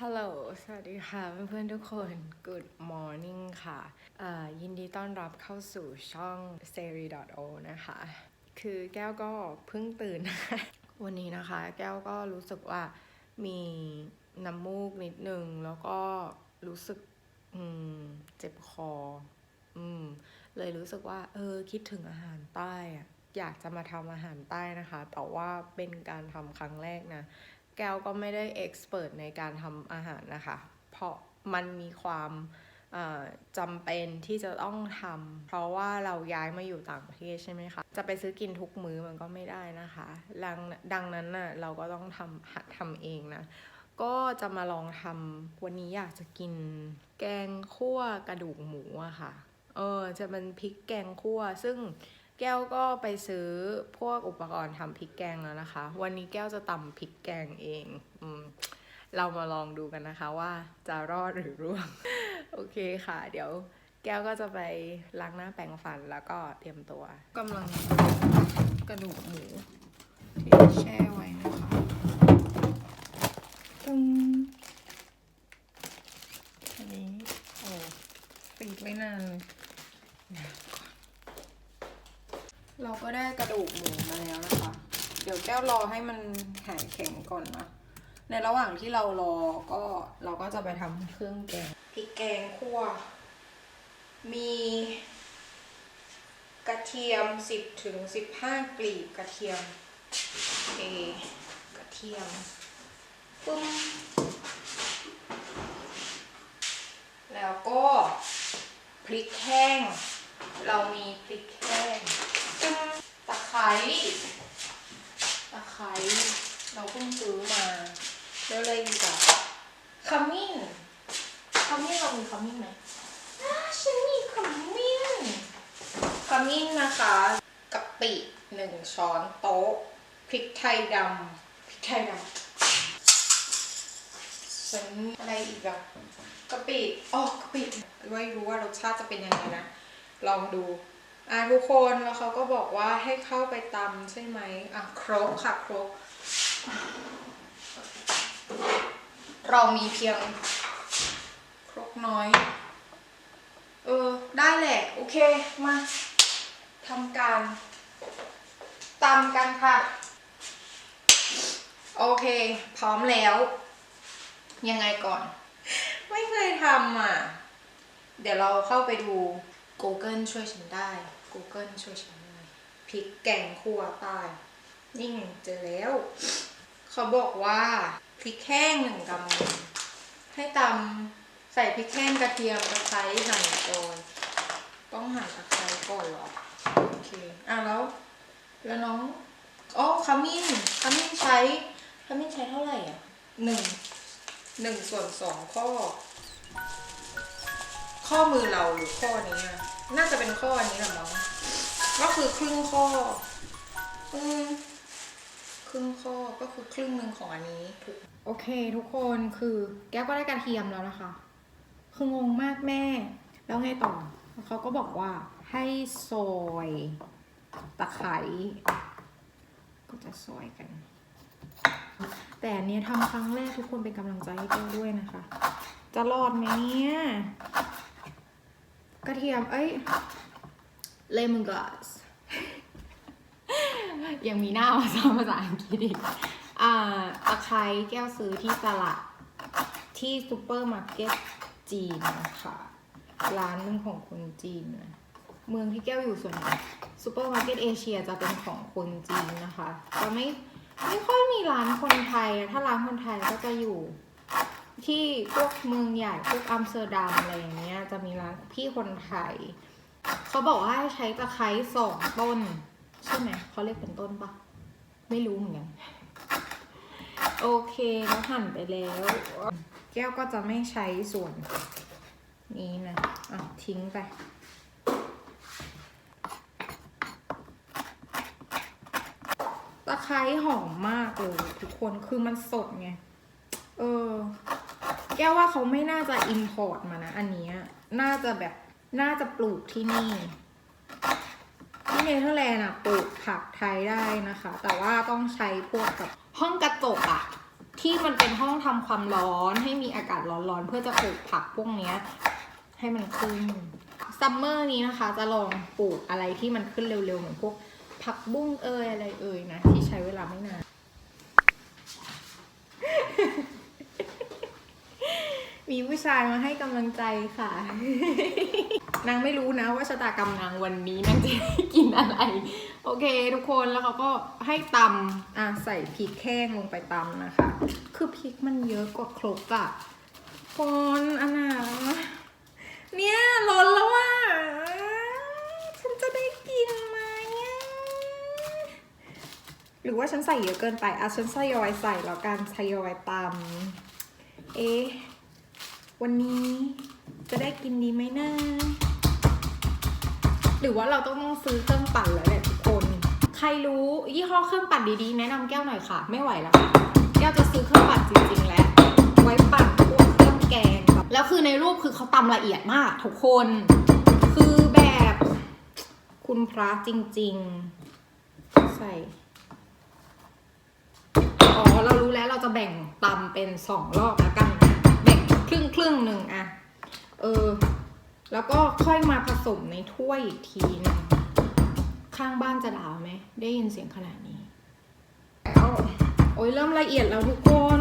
ฮัลโหล สวัสดีค่ะเพื่อนๆทุกคน Good morning ค่ะ ยินดีต้อนรับเข้าสู่ช่อง s e r i o นะคะ คือแก้วก็เพิ่งตื่น วันนี้นะคะ แก้วก็รู้สึกว่ามีน้ำมูกนิดนึง แล้วก็รู้สึกอืมเจ็บคออืมเลยรู้สึกว่า เออ คิดถึงอาหารใต้อะอยากจะมาทำอาหารใต้นะคะ แต่ว่าเป็นการทำครั้งแรกนะ แก้วก็ไม่ได้เอ็กซ์เพรสในการทำอาหารนะคะ เพราะมันมีความจำเป็นที่จะต้องทำเพราะว่าเราย้ายมาอยู่ต่างประเทศใช่ไหมคะ จะไปซื้อกินทุกมื้อมันก็ไม่ได้นะคะดังดังนั้นน่ะเราก็ต้องทำหัดทำเองนะ ก็จะมาลองทำวันนี้อยากจะกินแกงคั่วกระดูกหมูอะค่ะ เออจะเป็นพริกแกงคั่วซึ่ง แก้วก็ไปซื้อพวกอุปกรณ์ทำพริกแกงแล้วนะคะ วันนี้แก้วจะตำพริกแกงเองอืมเรามาลองดูกันนะคะว่าจะรอดหรือร่วง โอเคค่ะ เดี๋ยวแก้วก็จะไปล้างหน้าแปรงฟันแล้วก็เตรียมตัวกำลังกระดูกหมูที่แช่ไว้นะคะตึงอันนี้โอ้ปีกไม่นาน เราก็ได้กระดูกหมูมาแล้วนะคะ เดี๋ยวแก้วรอให้มันหายแข็งก่อนนะ ในระหว่างที่เรารอก็เราก็จะไปทำเครื่องแกงพริกแกงคั่ว มีกระเทียม 10ถึง15 กลีบกระเทียม เอกระเทียมปึ้มแล้วก็พริกแห้ง เรามีพริกแห้ง ไคร้ตะไคร้เราเพิ่งซื้อมาแล้วอะไรอีกอะขมิ้นขมิ้นเรามีขมิ้นไหมอ่าฉันมีขมิ้นขมิ้นนะคะกะปิหนึ่งช้อนโต๊ะพริกไทยดำพริกไทยดำฉันอะไรอีกอะกะปิอ๋อกะปิไม่รู้ว่ารสชาติจะเป็นยังไงนะ ลองดู อะทุกคนแล้วเขาก็บอกว่าให้เข้าไปตำใช่ไหมอะครกค่ะครก เรามีเพียงครกน้อย เออ ได้แหละ โอเค มาทำการตำกันค่ะ โอเค พร้อมแล้ว ยังไงก่อน ไม่เคยทำอะ เดี๋ยวเราเข้าไปดู Google ช่วยฉันได้ Google ช่วยฉันได้พริกแกงคั่วใต้นี่ไงเจอแล้ว เขาบอกว่าพริกแห้งหนึ่งกำให้ตำใส่พริกแห้งกระเทียมตะไคร้หั่นโดยต้องหั่นตะไคร้ก่อนหรอโอเคอะแล้ว แล้วน้องอ๋อขมิ้นขมิ้นใช้ขมิ้นใช้เท่าไหร่อะหนึ่งหนึ่งส่วนสองข้อ ข้อมือเราหรือข้อนี้อะ น่าจะเป็นข้ออันนี้แหละมั้งก็คือครึ่งข้อ อืมครึ่งข้อก็คือครึ่งหนึ่งของอันนี้ถูกโอเค ทุกคนคือแก้วก็ได้กระเทียมแล้วนะคะ คืองงมากแม่ แล้วไงต่อเขาก็บอกว่าให้ซอยตะไคร้ก็จะซอยกัน แต่อันเนี้ยทำครั้งแรกทุกคนเป็นกำลังใจให้แก้วด้วยนะคะ จะรอดไหมเนี่ย กระเทียม เอ้ยเลมอนกลาสยังมีหน้าภาษาภาษาอังกฤษอีกอ่าตะไคร้แก้วซื้อที่ตลาดที่ซูเปอร์มาร์เก็ตจีนนะคะร้านหนึงของคนจีนนะเมืองที่แก้วอยู่ส่วนใหญ่ซูเปอร์มาร์เก็ตเอเชียจะเป็นของคนจีนนะคะจะไม่ไม่ค่อยมีร้านคนไทยนะถ้าร้านคนไทยก็จะอยู่ ที่พวกเมืองใหญ่พวกอัมสเตอร์ดัมอะไรอย่างเงี้ยจะมีร้านพี่คนไทยเขาบอกว่าให้ใช้ตะไคร้สองต้น ใช่ไหมเขาเรียกเป็นต้นปะไม่รู้เหมือนกันโอเคแล้วหั่นไปแล้ว แก้วก็จะไม่ใช้ส่วน นี้นะอะทิ้งไปตะไคร้หอมมากเลยทุกคนคือมันสดไง เออ แก้วว่าเขาไม่น่าจะอิมพอร์ตมานะ อันนี้น่าจะแบบน่าจะปลูกที่นี่ ที่เนเธอร์แลนด์อะปลูกผักไทยได้นะคะ แต่ว่าต้องใช้พวกแบบห้องกระจกอะที่มันเป็นห้องทำความร้อนให้มีอากาศร้อนๆ เพื่อจะปลูกผักพวกเนี้ย ให้มันขึ้นซัมเมอร์นี้นะคะ จะลองปลูกอะไรที่มันขึ้นเร็วๆ เหมือนพวกผักบุ้งเอยอะไรเอยนะ ที่ใช้เวลาไม่นาน มีผู้ชายมาให้กำลังใจค่ะ นางไม่รู้นะว่าชะตากรรมนางวันนี้นางจะได้กินอะไร โอเค ทุกคนแล้วเขาก็ให้ตำอะใส่พริกแห้งลงไปตำนะคะ คือพริกมันเยอะกว่าครกอะคนอันน่ะเนี่ยล้นแล้วอะฉันจะได้กินไหมหรือว่าฉันใส่เยอะเกินไปอะฉันทยอยใส่แล้วกันทยอยตำเอ๊ะ วันนี้จะได้กินดีไหมนะหรือว่าเราต้องซื้อเครื่องปั่นแล้วแหละทุกคน ใครรู้ยี่ห้อเครื่องปั่นดีๆ แนะนำแก้วหน่อยค่ะ ไม่ไหวแล้วค่ะแก้วจะซื้อเครื่องปั่นจริงๆ แล้ว ไว้ปั่นพวกเครื่องแกงแล้วคือในรูปคือเขาตำละเอียดมากทุกคน คือแบบคุณพระจริงๆ ใส่อ๋อเรารู้แล้วเราจะแบ่งตำเป็นสองรอบแล้วกัน รึ่งครึ่งหนึ่งอะเออ แล้วก็ค่อยมาผสมในถ้วยอีกทีหนึงข้างบ้านจะด่าไหม ได้ยินเสียงขนาดนี้แล้วโอ้ยเริ่มละเอียดแล้วทุกคน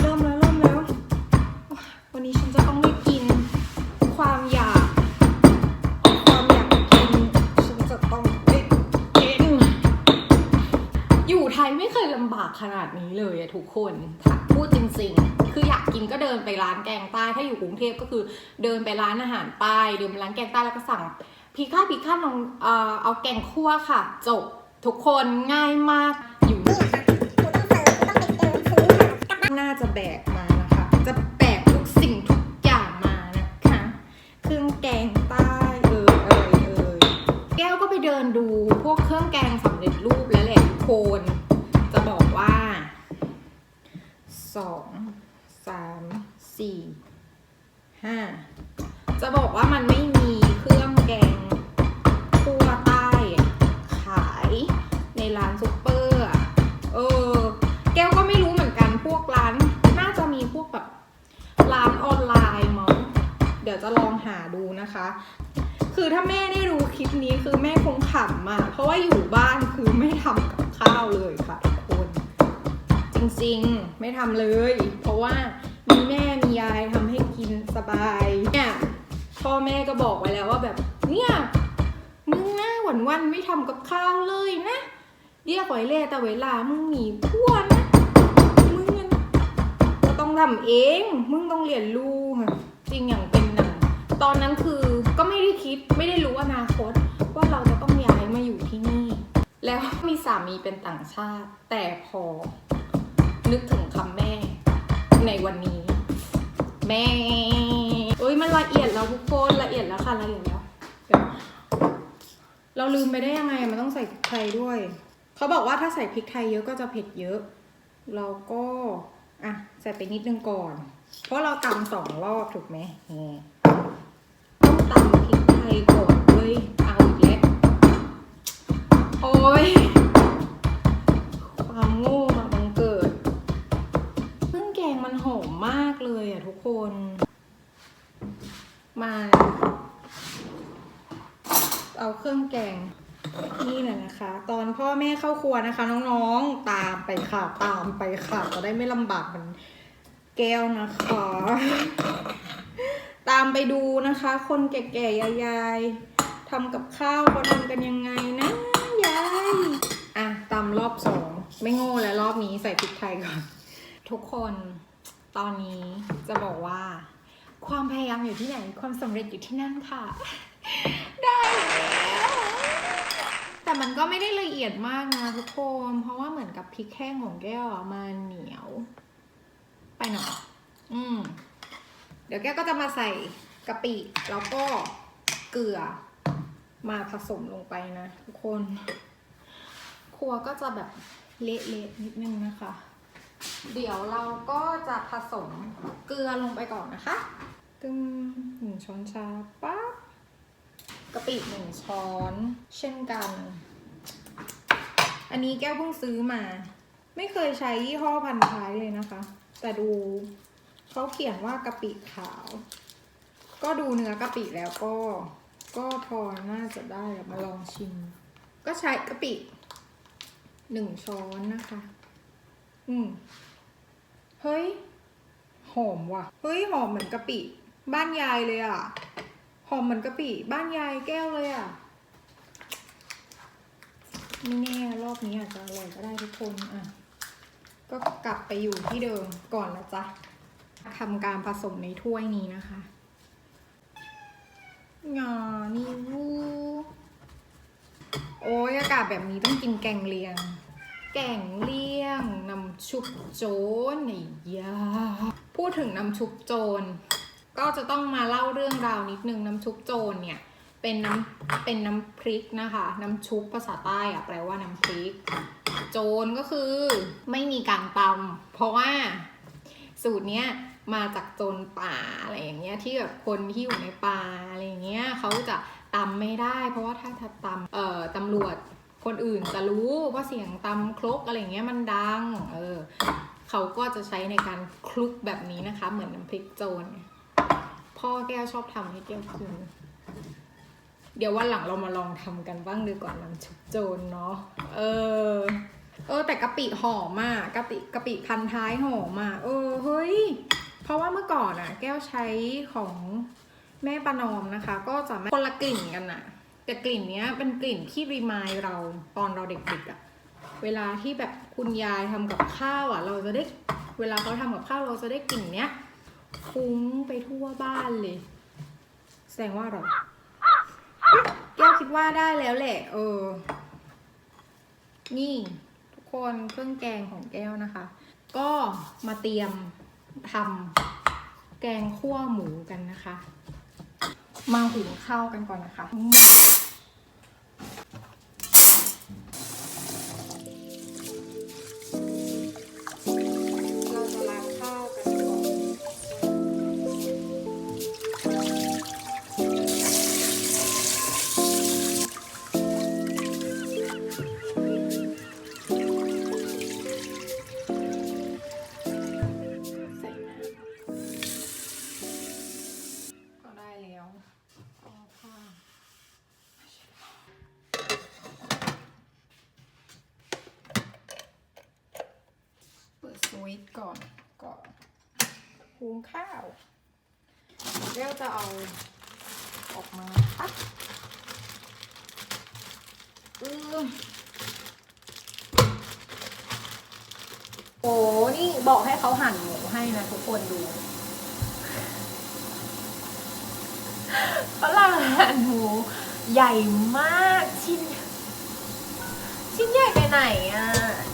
เริ่มแล้วเริ่มแล้ว วันนี้ฉันจะต้องากขนาดนี้เลยอะทุกคนพูดจริงๆ คืออยากกินก็เดินไปร้านแกงใต้ ถ้าอยู่กรุงเทพก็คือเดินไปร้านอาหารใต้เดินไปร้านแกงใต้แล้วก็สั่งพีค่าพีค่าลองเอ่อเอาแกงคั่วค่ะ จบทุกคนง่ายมากอยู่น่าจะแบกมานะคะ จะแบกทุกสิ่งทุกอย่างมานะคะเครื่องแกงใต้เออเอยเอยแก้วก็ไปเดินดูพวกเครื่องแกงสำ จริงๆ ไม่ทำเลย เพราะว่ามีแม่มียายทำให้กินสบาย เนี่ยพ่อแม่ก็บอกไว้แล้วว่าแบบ เนี่ยมึงนะวันวันไม่ทำกับข้าวเลยนะเรียกไว้เลยแต่เวลามึงหนีพวนะ มึงก็ต้องทำเอง มึงต้องเรียนรู้ค่ะจริงอย่างเป็นหนังตอนนั้นคือก็ไม่ได้คิดไม่ได้รู้อนาคต ว่าเราจะต้องย้ายมาอยู่ที่นี่ แล้วมีสามีเป็นต่างชาติ แต่พอ นึกถึงคำแม่ในวันนี้ แม่เอ้ยมันละเอียดแล้วทุกคนละเอียดแล้วค่ะละเอียดแล้วเราลืมไปได้ยังไงมันต้องใส่พริกไทยด้วย เขาบอกว่าถ้าใส่พริกไทยเยอะก็จะเผ็ดเยอะ เราก็อะใส่ไปนิดนึงก่อน เพราะเราตำสองรอบถูกไหมต้องตำพริกไทยก่อนเว้ยเอาอีกแล้วโอ้ยความโง่ มากเลยอะทุกคน มา เอาเครื่องแกงนี่แหละนะคะ ตอนพ่อแม่เข้าครัวนะคะ น้องๆตามไปค่ะ ตามไปค่ะจะได้ไม่ลำบากเหมือนแก้วนะคะ ตามไปดูนะคะ คนแก่ๆยายๆทำกับข้าวเขาทำกันยังไงนะยายอะตำรอบสองไม่โง่แล้วรอบนี้ใส่พริกไทยก่อน ทุกคน ตอนนี้จะบอกว่า ความพยายามอยู่ที่ไหน ความสำเร็จอยู่ที่นั่นค่ะ ได้แล้วแต่มันก็ไม่ได้ละเอียดมากนะทุกคนเพราะว่าเหมือนกับพริกแห้งของแก้วอะมันเหนียว ไปหน่อยอืม เดี๋ยวแก้วก็จะมาใส่กะปิแล้วก็เกลือมาผสมลงไปนะทุกคน ครัวก็จะแบบเละๆนิดนึงนะคะ เดี๋ยวเราก็จะผสมเกลือลงไปก่อนนะคะ ตึมหนึ่งช้อนชาปั๊บกะปิหนึ่งช้อน เช่นกัน อันนี้แก้วเพิ่งซื้อมา ไม่เคยใช้ยี่ห้อพันท้ายเลยนะคะ แต่ดูเขาเขียนว่ากะปิขาว ก็ดูเนื้อกะปิแล้วก็ ก็พอน่าจะได้มาลองชิม ก็ใช้กะปิหนึ่งช้อนนะคะ อืม เฮ้ย หอมว่ะ เฮ้ย หอมเหมือนกะปิ บ้านยายเลยอะ หอมเหมือนกะปิ บ้านยายแก้วเลยอะไม่แน่รอบนี้อาจจะอร่อยก็ได้ทุกคนอะ ก็กลับไปอยู่ที่เดิมก่อนนะจ๊ะทำการผสมในถ้วยนี้นะคะงานี่วูโอ้ยอากาศแบบนี้ต้องกินแกงเลียง แกงเลี่ยง น้ำชุบโจนไอ้ยาพูดถึงน้ำชุบโจรก็จะต้องมาเล่าเรื่องราวนิดนึงน้ำชุบโจรเนี่ยเป็นน้ำเป็นน้ำพริกนะคะ น้ำชุบภาษาใต้อะแปลว่าน้ำพริก โจรก็คือไม่มีการตำเพราะว่าสูตรเนี้ยมาจากโจรป่าอะไรอย่างเงี้ยที่แบบคนที่อยู่ในป่าอะไรอย่างเงี้ยเขาจะตำไม่ได้ เพราะว่าถ้าถ้าตำเอ่อตำรวจ คนอื่นจะรู้ว่าเสียงตำครกอะไรเงี้ยมันดัง เออ เขาก็จะใช้ในการคลุกแบบนี้นะคะ เหมือนน้ำพริกโจรพ่อแก้วชอบทำให้แก้วกินเดี๋ยววันหลังเรามาลองทำกันบ้างดีกว่าน้ำชุบโจรเนาะ เออ เออ แต่กะปิหอมมากกะปิกะปิพันท้ายหอมมากเออ เฮ้ย เพราะว่าเมื่อก่อนอะแก้วใช้ของแม่ประนอมนะคะ ก็จะไม่คนละกลิ่นกันอะ แต่กลิ่นเนี้ยเป็นกลิ่นที่รีมายเราตอนเราเด็กๆอะเวลาที่แบบคุณยายทำกับข้าวอะเราจะได้เวลาเขาทำกับข้าวเราจะได้กลิ่นเนี้ยฟุ้งไปทั่วบ้านเลย แสดงว่าอร่อยแก้วคิดว่าได้แล้วแหละ เออ นี่ ทุกคนเครื่องแกงของแก้วนะคะ ก็มาเตรียมทำแกงคั่วหมูกันนะคะ มาหุงข้าวกันก่อนนะคะ ออกมาค่ะอืมโอ้นี่บอกให้เขาหั่นหมูให้นะทุกคนดูฝรั่งหั่นหมูใหญ่มากชิ้น ชิ้นใหญ่ไปไหนอะ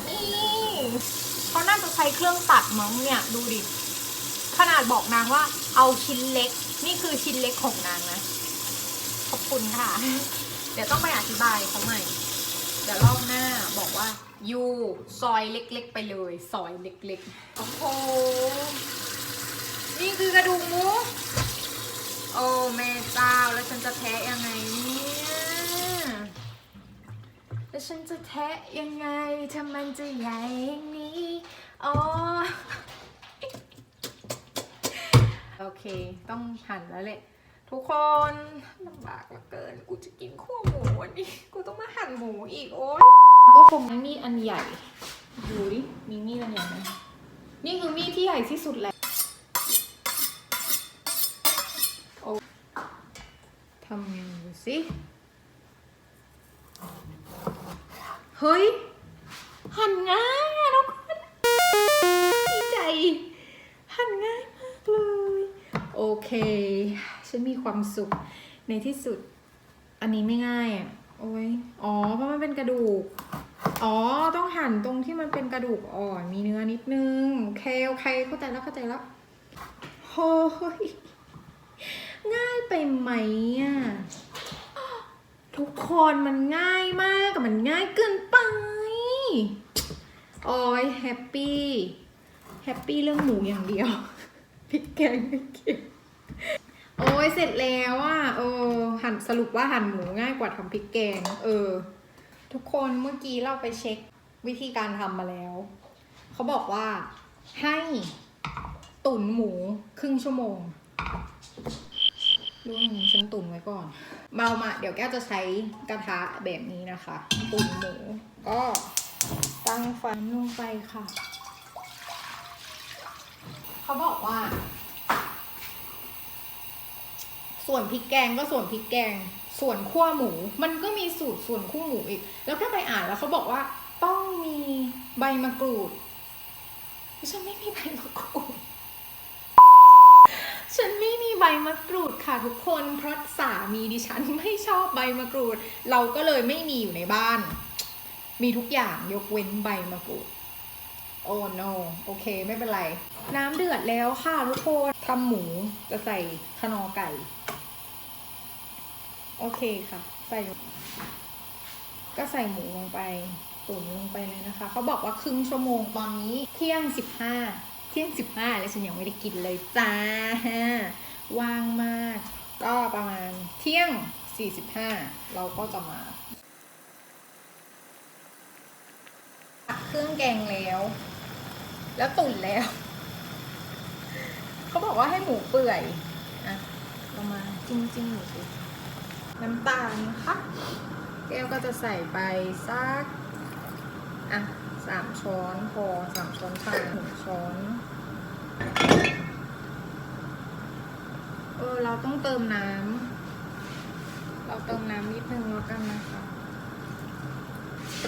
นี่เขาน่าจะใช้เครื่องตัดมั้งเนี่ยดูดิขนาดบอกนางว่าเอาชิ้นเล็ก นี่คือชิ้นเล็กของนางนะ ขอบคุณค่ะ เดี๋ยวต้องไปอธิบายเขาใหม่ เดี๋ยวรอบหน้าบอกว่ายูซอยเล็กๆ ไปเลย ซอยเล็กๆ โอ้โห นี่คือกระดูกหมู โอ้แม่เจ้าแล้วฉันจะแทะยังไงเนี่ยแล้วฉันจะแทะยังไงถ้ามันจะใหญ่อย่างนี้อ๋อโอเค ต้องหั่นแล้วแหละ ทุกคนลำบากเหลือเกิน กูจะกินขั้วหมูวันนี้ กูต้องมาหั่นหมูอีกโอ๊ยก็คงมีมีอันใหญ่ ดูดิ มีมีดอันใหญ่ไหมนี่คือมีดที่ใหญ่ที่สุดแล้วทำไงดูสิ เฮ้ย หั่นง่ายทุกคนดีใจ หั่นง่ายมากเลย โอเค ฉันมีความสุขในที่สุด อันนี้ไม่ง่ายอะโอ้ยอ๋อ เพราะมันเป็นกระดูก อ๋อ ต้องหั่นตรงที่มันเป็นกระดูกอ่อน มีเนื้อนิดนึงโอเคโอเคเข้าใจแล้วเข้าใจแล้วโอ้ยง่ายไปไหมอะทุกคนมันง่ายมากอะมันง่ายเกินไป โอ้ยแฮปปี้ แฮปปี้เรื่องหมูอย่างเดียวพริกแกงไม่เกี่ยวโอ้ ยเสร็จแล้วอะเออหั่นสรุปว่าหั่นหมูง่ายกว่าทำพริกแกง เออ ทุกคนเมื่อกี้เราไปเช็ควิธีการทำมาแล้ว เขาบอกว่าให้ตุ๋นหมูครึ่งชั่วโมงรู้ไหมฉันตุ๋นไว้ก่อนเบามาเดี๋ยวแก้วจะใช้กระทะแบบนี้นะคะ ตุ๋นหมู ก็ตั้งไฟลงไปค่ะ เขาบอกว่า ส่วนพริกแกงก็ส่วนพริกแกง ส่วนขั้วหมู มันก็มีสูตรส่วนขั้วหมูอีก แล้วก็ไปอ่านแล้วเขาบอกว่าต้องมีใบมะกรูดฉันไม่มีใบมะกรูด ฉันไม่มีใบมะกรูดค่ะทุกคน เพราะสามีดิฉันไม่ชอบใบมะกรูด เราก็เลยไม่มีอยู่ในบ้าน มีทุกอย่างยกเว้นใบมะกรูด โอ้ no โอเค ไม่เป็นไร น้ำเดือดแล้วค่ะทุกคนทำหมูจะใส่ขนอไก่ โอเคค่ะ ใส่ ก็ใส่หมูลงไปตุ๋นลงไปเลยนะคะ เขาบอกว่าครึ่งชั่วโมงตอนนี้เที่ยงสิบห้าเที่ยงสิบห้าแล้วฉันยังไม่ได้กินเลยจ้าว่างมาก ก็ประมาณเที่ยงสี่สิบห้าเราก็จะมาตัก เครื่องแกงแล้ว แล้วตุ๋นแล้ว เขาบอกว่าให้หมูเปื่อย อะเรามาจิ้มจิ้มหมูดูน้ำตาลนะคะแก้วก็จะใส่ไปสัก อะสามช้อนพอสามช้อนชาหนึ่งช้อน เออ เราต้องเติมน้ำ เราเติมน้ำนิดนึงแล้วกันนะคะ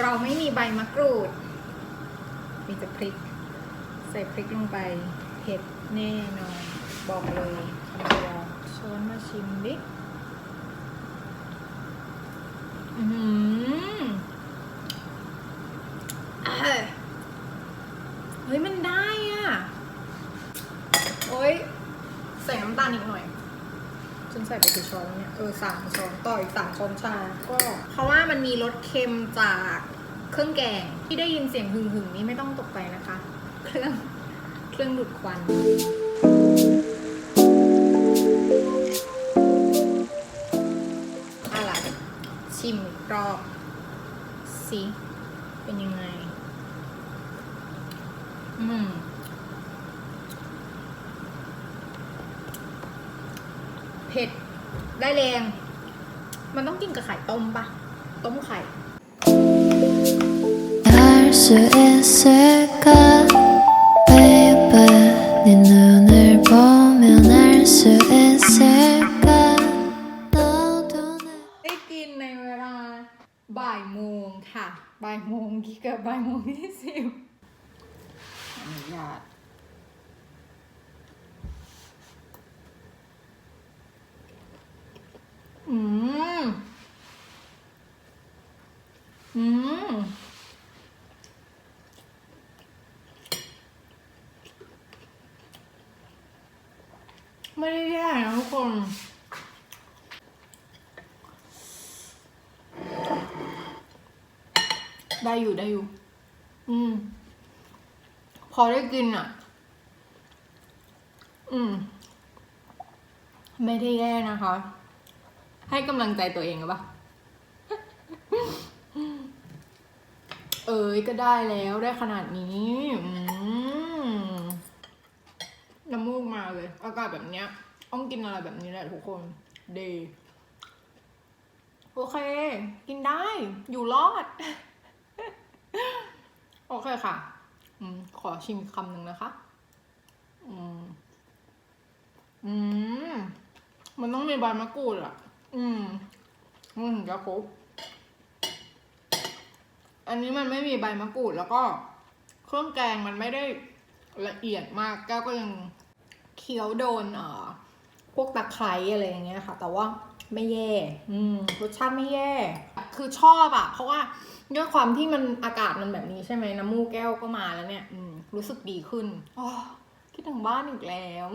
เราไม่มีใบมะกรูด มีแต่พริก ใส่พริกลงไปเผ็ดแน่นอน บอกเลยคำเดียวช้อนมาชิมดิอือหือเอ้ยเฮ้ย มันได้อะ โอ๊ยใส่น้ำตาลอีกหน่อยฉันใส่ไปกี่ช้อนเนี่ย เออสามช้อน ต่ออีกสามช้อนชา ก็ เพราะว่ามันมีรสเค็มจากเครื่องแกง ที่ได้ยินเสียงหึ่งหึ่งนี้ไม่ต้องตกใจนะคะ เครื่องเครื่องดูดควัน อะไร ชิมกรอบสิเป็นยังไง อืมเผ็ด ได้แรง มันต้องกินกับไข่ต้มปะต้มไข่ 수 있을까 baby 네 눈을 보면 알 수 있을까 너도 내 ได้กินในเวลาบ่ายโมงค่ะ บ่ายโมงกี่กับบ่ายโมงยี่สิบอนุญาตอืม อืม ไม่ได้แย่นะทุกคนได้อยู่ได้อยู่ อืม พอได้กินอะ อืม ไม่ได้แย่นะคะ ให้กำลังใจตัวเองหรือปะเอ้ยก็ได้แล้วได้ขนาดนี้ อืม น้ำมูกมาเลยอากาศแบบเนี้ยต้องกินอะไรแบบนี้แหละทุกคนเดีโอเค กินได้ อยู่รอด โอเคค่ะอืมขอชิมคำหนึ่งนะคะ อืม อืม มันต้องมีใบมะกรูดอะ อืมมันถึงจะครบอันนี้มันไม่มีใบมะกรูดแล้วก็ เครื่องแกงมันไม่ได้ละเอียดมากแก้วก็ยัง เคี้ยวโดนเอ่อพวกตะไคร้อะไรอย่างเงี้ยค่ะ แต่ว่าไม่แย่ อืมรสชาติไม่แย่ คือชอบอะเพราะว่าด้วยความที่มันอากาศมันแบบนี้ใช่ไหมน้ำมูกแก้วก็มาแล้วเนี่ย อืม รู้สึกดีขึ้นอ๋อคิดถึงบ้านอีกแล้ว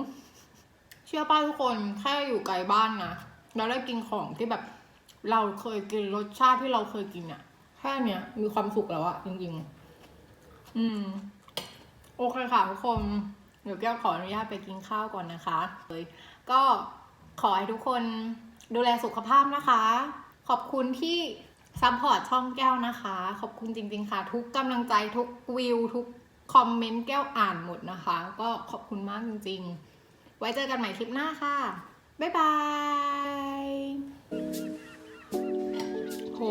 เชื่อป้าทุกคนแค่อยู่ไกลบ้านนะเราได้กินของที่แบบ เราเคยกินรสชาติที่เราเคยกินอะแค่เนี้ยมีความสุขแล้วอะจริง ๆ อืม โอเคค่ะทุกคน นูแก้วขออนุญาตไปกินข้าวก่อนนะคะเลยก็ขอให้ทุกคนดูแลสุขภาพนะคะ ขอบคุณที่ซัพพอร์ตช่องแก้วนะคะ ขอบคุณจริงๆค่ะ ทุกกำลังใจทุกวิวทุกคอมเมนต์แก้วอ่านหมดนะคะ ก็ขอบคุณมากจริงๆ ไว้เจอกันใหม่คลิปหน้าค่ะ บ๊ายบายโห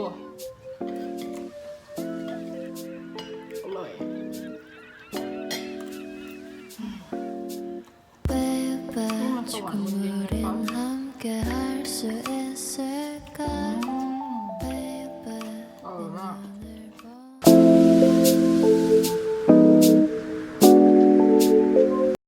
그물은 함께 할 수 있을까?